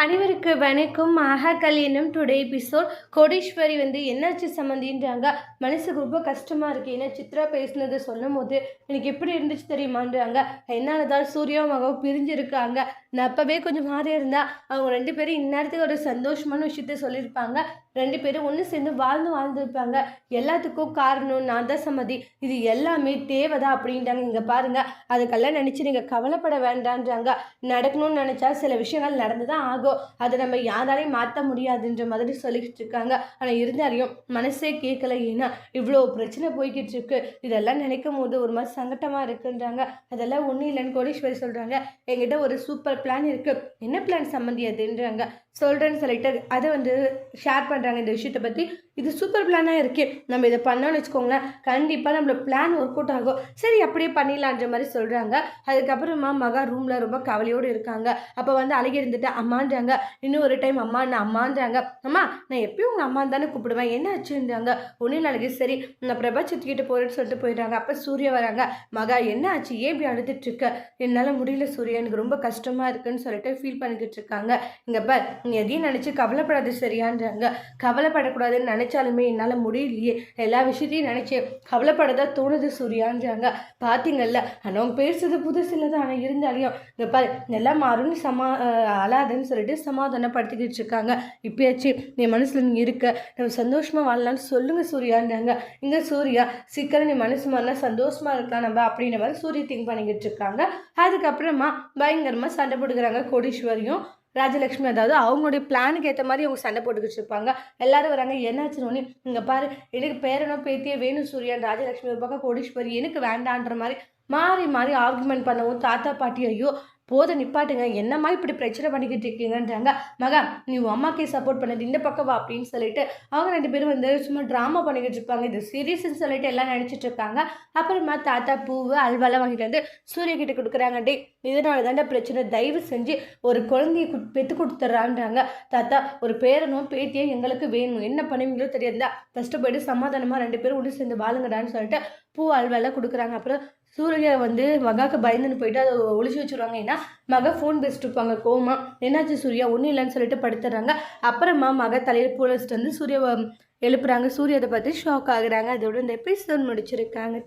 அனைவருக்கு வணக்கம். மகா கல்யாணம் டுடே எபிசோட் கோடீஸ்வரி வந்து என்னாச்சு சம்மந்தின்றாங்க மனசுக்கு ரொம்ப கஷ்டமாக இருக்குது ஏன்னா சித்ரா பேசுனதை சொல்லும் போது எனக்கு எப்படி இருந்துச்சு தெரியுமான்றாங்க. என்னால் தான் சூர்யா மகவும் பிரிஞ்சிருக்காங்க. நான் அப்போவே கொஞ்சம் மாறி இருந்தால் அவங்க ரெண்டு பேரும் இந்நேரத்துக்கு ஒரு சந்தோஷமான விஷயத்த சொல்லியிருப்பாங்க. ரெண்டு பேரும் ஒன்று சேர்ந்து வாழ்ந்து வாழ்ந்துருப்பாங்க. எல்லாத்துக்கும் காரணம் நான் தான் சம்மதி. இது எல்லாமே தேவைதான் அப்படின்றாங்க. இங்கே பாருங்கள் அதுக்கெல்லாம் நினச்சி நீங்கள் கவலைப்பட வேண்டான்றாங்க. நடக்கணும்னு நினச்சா சில விஷயங்கள் நடந்து தான் ஆகும். அதை நம்ம யாராலையும் மாற்ற முடியாதுன்ற மாதிரி சொல்லிக்கிட்டு இருக்காங்க. ஆனால் இருந்தாலையும் மனசே கேட்கல. ஏன்னா இவ்வளோ பிரச்சனை போய்கிட்டு இருக்கு. இதெல்லாம் நினைக்கும் போது ஒரு மாதிரி சங்கட்டமாக இருக்குன்றாங்க. அதெல்லாம் ஒன்றும் இல்லைன்னு கோடீஸ்வரி சொல்கிறாங்க எங்கிட்ட ஒரு சூப்பர் பிளான் இருக்குது என்ன பிளான் சம்மந்தி அதுன்றாங்க. சொல்கிறேன்னு சொல்லிட்டு அதை வந்து ஷேர் பண்ணுறாங்க இந்த விஷயத்தை பற்றி இது சூப்பர் பிளானாக இருக்கே. நம்ம இதை பண்ணோம்னு வச்சுக்கோங்களேன் கண்டிப்பாக நம்மளோட பிளான் ஒர்க் அவுட் ஆகும். சரி அப்படியே பண்ணிடலான்ற மாதிரி சொல்கிறாங்க அதுக்கப்புறமா மகா ரூமில் ரொம்ப கவலையோடு இருக்காங்க. அப்போ வந்து அழகி இருந்துட்டு அம்மான்றாங்க. இன்னும் ஒரு டைம் அம்மா நான் அம்மான்றாங்க. அம்மா நான் எப்பயும் உங்கள் அம்மா தானே கூப்பிடுவேன். என்ன ஆச்சுன்றாங்க? ஒன்றும் அழகி. சரி நான் பிரபா சுற்றிக்கிட்டு போகிறேன்னு சொல்லிட்டு போயிடுறாங்க. அப்போ சூர்யா வராங்க. மகா என்ன ஆச்சு? ஏன் இப்படி அழுதுட்ருக்க என்னால் முடியல சூர்யா. எனக்கு ரொம்ப கஷ்டமாக இருக்குன்னு சொல்லிட்டு ஃபீல் பண்ணிக்கிட்டு இருக்காங்க. இங்கே பார் நீ எதையும் நினச்சி கவலைப்படாது சரியான்றாங்க. கவலைப்படக்கூடாதுன்னு நினச்சாலுமே என்னால் முடியலையே. எல்லா விஷயத்தையும் நினச்சி கவலைப்படதான் தோணுது சூர்யான்றாங்க. பார்த்தீங்கல்ல ஆனால் அவங்க பேசுறது புதுசில் தான் ஆனால் இருந்தாலையும் இந்த பாரு எல்லாம் மாறும்னு சமா அழாதுன்னு சொல்லிட்டு சமாதானப்படுத்திக்கிட்டு இருக்காங்க. இப்பயாச்சு நீ மனசில் நீ இருக்க நம்ம சந்தோஷமாக வாழலாம்னு சொல்லுங்க சூர்யான்றாங்க. இங்கே சூர்யா சீக்கிரம் நீ மனசு மாறினா சந்தோஷமாக இருக்கலாம் நம்ம அப்படின்ற மாதிரி சூரிய திங்க் பண்ணிக்கிட்டு இருக்காங்க. அதுக்கப்புறமா பயங்கரமாக சண்டை போட்டுக்கிறாங்க கோடீஸ்வரியும். ராஜலக்ஷ்மி அதாவது அவங்களுடைய பிளானுக்கு ஏற்ற மாதிரி அவங்க சண்டை போட்டுக்கிட்டு இருப்பாங்க. எல்லாரும் வராங்க என்னாச்சுன்னு இங்கே பாரு எனக்கு பேரனோ பேத்தியே வேணும் சூரியன் ராஜலக்ஷ்மி ஒரு பக்கம் கோடீஸ்வரி எனக்கு வேண்டான்ற மாதிரி மாறி மாறி ஆர்குமெண்ட் பண்ணவும் தாத்தா பாட்டி ஐயோ போத நிப்பாட்டுங்க. என்னம்மா இப்படி பிரச்சனை பண்ணிக்கிட்டு இருக்கீங்கன்றாங்க. மகா நீ உன் அம்மாக்கே சப்போர்ட் பண்ணது இந்த பக்கம் வா அப்படின்னு சொல்லிட்டு அவங்க ரெண்டு பேரும் வந்து சும்மா ட்ராமா பண்ணிக்கிட்டு இருப்பாங்க. இது சீரியஸ்ன்னு சொல்லிட்டு எல்லாம் நினச்சிட்டு இருக்காங்க. அப்புறமா தாத்தா பூவு அல்வாலாம் வாங்கிட்டு வந்து சூரிய கிட்ட கொடுக்குறாங்க. டே இதனால தாண்டா பிரச்சனை. தயவு செஞ்சு ஒரு குழந்தைய பெற்று கொடுத்துட்றான்றாங்க. தாத்தா ஒரு பேரனும் பேத்தியும் எங்களுக்கு வேணும். என்ன பண்ணுவீங்களோ தெரியாதுடா ஃபஸ்ட்டு போயிட்டு சமாதானமாக ரெண்டு பேரும் ஒன்று சேர்ந்து வாழுங்கடான்னு சொல்லிட்டு பூ அல்வாலாம் கொடுக்குறாங்க. அப்புறம் சூர்யா வந்து மகாக்கு பயந்துன்னு போயிட்டு அதை ஒழிச்சு வச்சுருவாங்க. ஏன்னா மக ஃபோன் பேசிட்டு இருப்பாங்க. கோமா என்னாச்சு சூர்யா? ஒன்றும் இல்லைன்னு சொல்லிட்டு படுத்துடுறாங்க அப்புறமா மக தலையில் பூ வச்சுட்டு வந்து சூர்யாவை எழுப்புறாங்க. சூர்யாவை பார்த்து ஷாக் ஆகுறாங்க. அதோட இந்த எபிசோட் முடிச்சிருக்காங்க.